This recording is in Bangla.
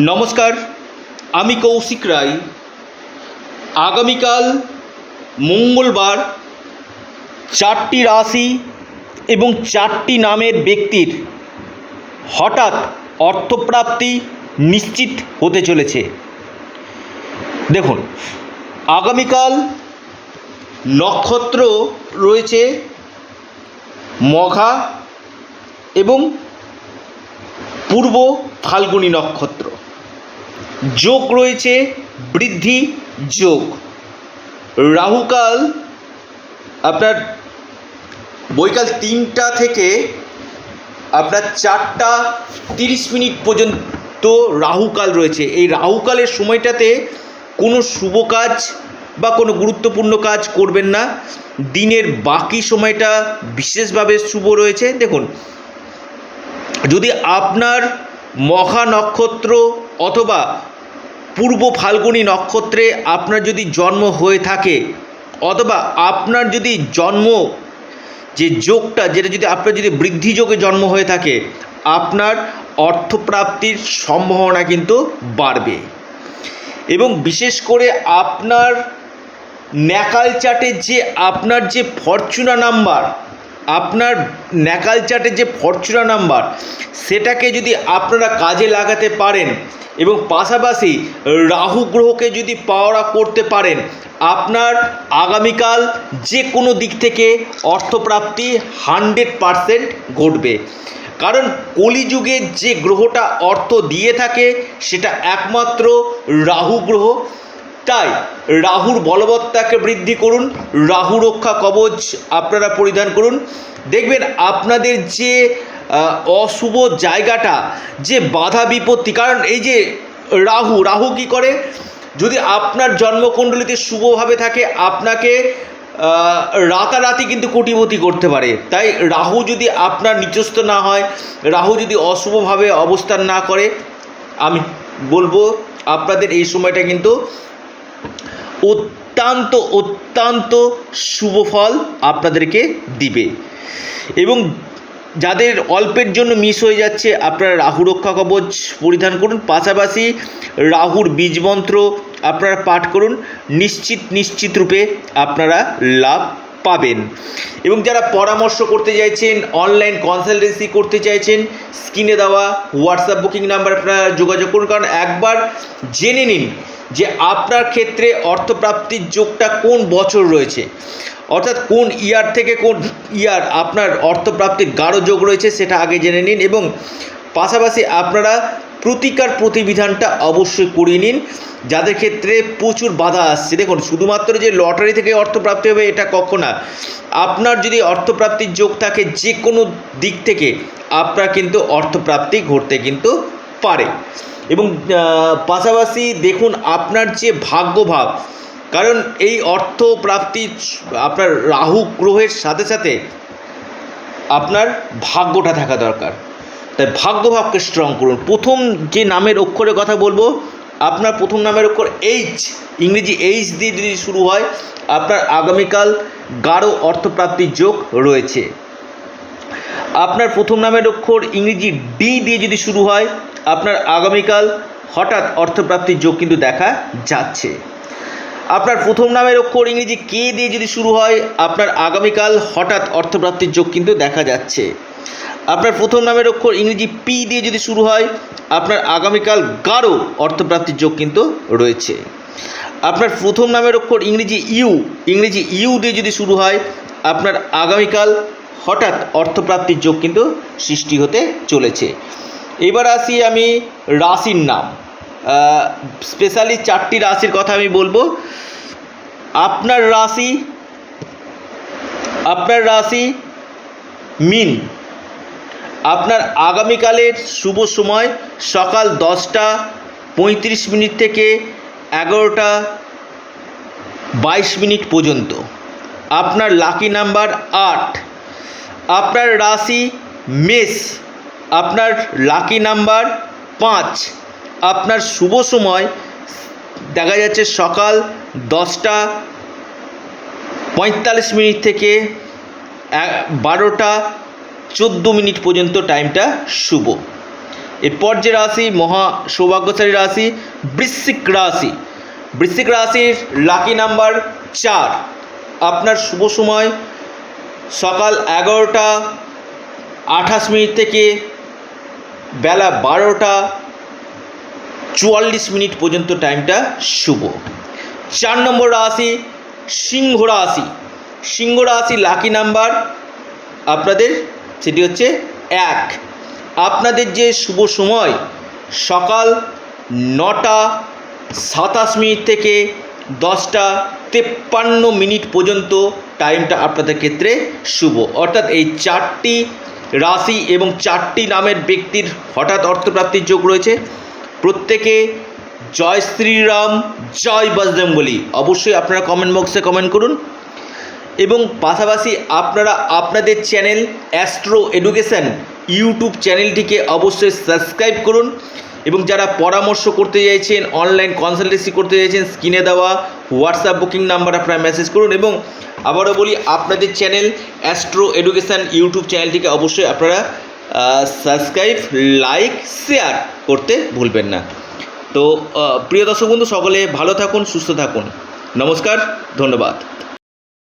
নমস্কার, আমি কৌশিক রায়। আগামীকাল মঙ্গলবার চারটি রাশি এবং চারটি নামের ব্যক্তির হঠাৎ অর্থপ্রাপ্তি নিশ্চিত হতে চলেছে। দেখুন, আগামীকাল নক্ষত্র রয়েছে, মঘা এবং পূর্ব ফাল্গুনী নক্ষত্র। যোগ রয়েছে, বৃদ্ধি যোগ। রাহুকাল, আপনার বৈকাল তিনটা থেকে আপনার চারটা তিরিশ মিনিট পর্যন্ত রাহুকাল রয়েছে। এই রাহুকালের সময়টাতে কোনো শুভ কাজ বা কোনো গুরুত্বপূর্ণ কাজ করবেন না। দিনের বাকি সময়টা বিশেষভাবে শুভ রয়েছে। দেখুন, যদি আপনার মহা নক্ষত্র অথবা পূর্ব ফাল্গুনী নক্ষত্রে আপনার যদি জন্ম হয়ে থাকে, অথবা আপনার যদি জন্ম, যে যোগটা, যেটা যদি আপনার যদি বৃদ্ধি যোগে জন্ম হয়ে থাকে, আপনার অর্থপ্রাপ্তির সম্ভাবনা কিন্তু বাড়বে। এবং বিশেষ করে আপনার ন্যাকাল চার্টে যে, আপনার যে ফরচুনা নাম্বার আপনার ন্যাকাল চার্টের যে ফরচুনা নাম্বার, সেটাকে যদি আপনারা কাজে লাগাতে পারেন এবং পাশাপাশি রাহু গ্রহকে যদি পাওয়া করতে পারেন, আপনার আগামীকাল যে কোনো দিক থেকে অর্থপ্রাপ্তি হান্ড্রেড পারসেন্ট ঘটবে। কারণ কলিযুগে যে গ্রহটা অর্থ দিয়ে থাকে, সেটা একমাত্র রাহু গ্রহ। তাই রাহুর বলবত্তাকে বৃদ্ধি করুন, রাহু রক্ষা কবচ আপনারা পরিধান করুন। দেখবেন আপনাদের যে অশুভ জায়গাটা, যে বাধা বিপত্তি, কারণ এই যে রাহু রাহু কি করে? যদি আপনার জন্মকুণ্ডলিতে শুভভাবে থাকে, আপনাকে রাতারাতি কিন্তু কোটিপতি করতে পারে। তাই রাহু যদি আপনার নিচস্থ না হয়, রাহু যদি অশুভভাবে অবস্থান না করে, আমি বলব আপনাদের এই সময়টা কিন্তু অত্যন্ত অত্যন্ত শুভ ফল আপনাদেরকে দিবে। এবং যাদের অল্পের জন্য মিস হয়ে যাচ্ছে, আপনারা রাহু রক্ষা কবচ পরিধান করুন। পাশাপাশি রাহুর বীজ মন্ত্র আপনারা পাঠ করুন। নিশ্চিত নিশ্চিত রূপে আপনারা লাভ পাবেন। এবং যারা পরামর্শ করতে চাইছেন অনলাইন কনসালটেন্সি করতে চাইছেন স্ক্রিনে দেওয়া হোয়াটসঅ্যাপ বুকিং নাম্বার আপনারা যোগাযোগ করুন। কারণ একবার জেনে নিন যে আপনার ক্ষেত্রে অর্থপ্রাপ্তির যোগটা কোন বছর রয়েছে। অর্থাৎ কোন ইয়ার থেকে কোন ইয়ার আপনার অর্থপ্রাপ্তির গাঢ় যোগ রয়েছে, সেটা আগে জেনে নিন। এবং পাশাপাশি আপনারা প্রতিকার প্রতিবিধানটা অবশ্যই করিয়ে নিন। যাদের ক্ষেত্রে প্রচুর বাধা আসছে। দেখুন, শুধুমাত্র যে লটারি থেকে অর্থপ্রাপ্তি হবে এটা কখনো না। আপনার যদি অর্থপ্রাপ্তির যোগ থাকে যে কোনো দিক থেকে, আপনার কিন্তু অর্থপ্রাপ্তি ঘটতে কিন্তু পারে। এবং পাশাপাশি দেখুন, আপনার যে ভাগ্যভাব, কারণ এই অর্থ প্রাপ্তি আপনার রাহু, গ্রহের সাথে সাথে আপনার ভাগ্যটা থাকা দরকার। তাই ভাগ্যভাবকে স্ট্রং করুন। প্রথম যে নামের অক্ষরের কথা বলব, আপনার প্রথম নামের অক্ষর এইচ ইংরেজি এইচ দিয়ে যদি শুরু হয়, আপনার আগামীকাল গাঢ় অর্থপ্রাপ্তির যোগ রয়েছে। আপনার প্রথম নামের অক্ষর ইংরেজি ডি দিয়ে যদি শুরু হয়, আপনার আগামীকাল হঠাৎ অর্থপ্রাপ্তির যোগ কিন্তু দেখা যাচ্ছে। আপনার প্রথম নামের অক্ষর ইংরেজি কে দিয়ে যদি শুরু হয়, আপনার আগামীকাল হঠাৎ অর্থপ্রাপ্তির যোগ কিন্তু দেখা যাচ্ছে। আপনার প্রথম নামের অক্ষর ইংরেজি পি দিয়ে যদি শুরু হয়, আপনার আগামীকাল গাঢ় অর্থপ্রাপ্তির যোগ কিন্তু রয়েছে। আপনার প্রথম নামের অক্ষর ইংরেজি ইউ ইংরেজি ইউ দিয়ে যদি শুরু হয়, আপনার আগামীকাল হঠাৎ অর্থপ্রাপ্তির যোগ কিন্তু সৃষ্টি হতে চলেছে। এবার আসি আমি রাশির নাম। স্পেশালি চারটি রাশির কথা আমি বলব। আপনার রাশি আপনার রাশি মিন। আপনার আগামীকালের শুভ সময় সকাল দশটা পঁয়ত্রিশ মিনিট থেকে এগারোটা বাইশ মিনিট পর্যন্ত। আপনার লাকি নাম্বার আট। আপনার রাশি মেষ। আপনার লাকি নাম্বার পাঁচ। আপনার শুভ সময় দেখা যাচ্ছে সকাল দশটা পঁয়তাল্লিশ মিনিট থেকে বারোটা চোদ্দ মিনিট পর্যন্ত টাইমটা শুভ। এরপর যে রাশি, মহা সৌভাগ্যশালী রাশি, বৃশ্চিক রাশি। বৃশ্চিক রাশির লাকি নাম্বার চার। আপনার শুভ সময় সকাল এগারোটা, আঠাশ মিনিট থেকে বেলা বারোটা, চুয়াল্লিশ মিনিট পর্যন্ত টাইমটা শুভ। চার নম্বর রাশি, সিংহ রাশি। সিংহ রাশি লাকি নাম্বার আপনাদের সেটি হচ্ছে এক। আপনাদের যে শুভ সময়, সকাল নটা সাতাশ মিনিট থেকে দশটা তেপ্পান্ন মিনিট পর্যন্ত টাইমটা আপনাদের ক্ষেত্রে শুভ। অর্থাৎ এই চারটি রাশি এবং চারটি নামের ব্যক্তির হঠাৎ অর্থপ্রাপ্তির যোগ রয়েছে। প্রত্যেকে জয় শ্রীরাম, জয় বজরঙ্গলি অবশ্যই আপনারা কমেন্ট বক্সে কমেন্ট করুন। এবং পাশাপাশি আপনারা আপনাদের চ্যানেল অ্যাস্ট্রো এডুকেশন ইউটিউব চ্যানেলটিকে অবশ্যই সাবস্ক্রাইব করুন এবং যারা পরামর্শ করতে চাইছেন, অনলাইন কনসালটেন্সি করতে চাইছেন, স্ক্রিনে দেওয়া হোয়াটসঅ্যাপ বুকিং নাম্বার আপনারা মেসেজ করুন এবং আবারও বলি, আপনাদের চ্যানেল অ্যাস্ট্রো এডুকেশন ইউটিউব চ্যানেলটিকে অবশ্যই আপনারা সাবস্ক্রাইব লাইক শেয়ার করতে ভুলবেন না। তো প্রিয় দর্শক বন্ধু, সকলে ভালো থাকুন, সুস্থ থাকুন। নমস্কার, ধন্যবাদ।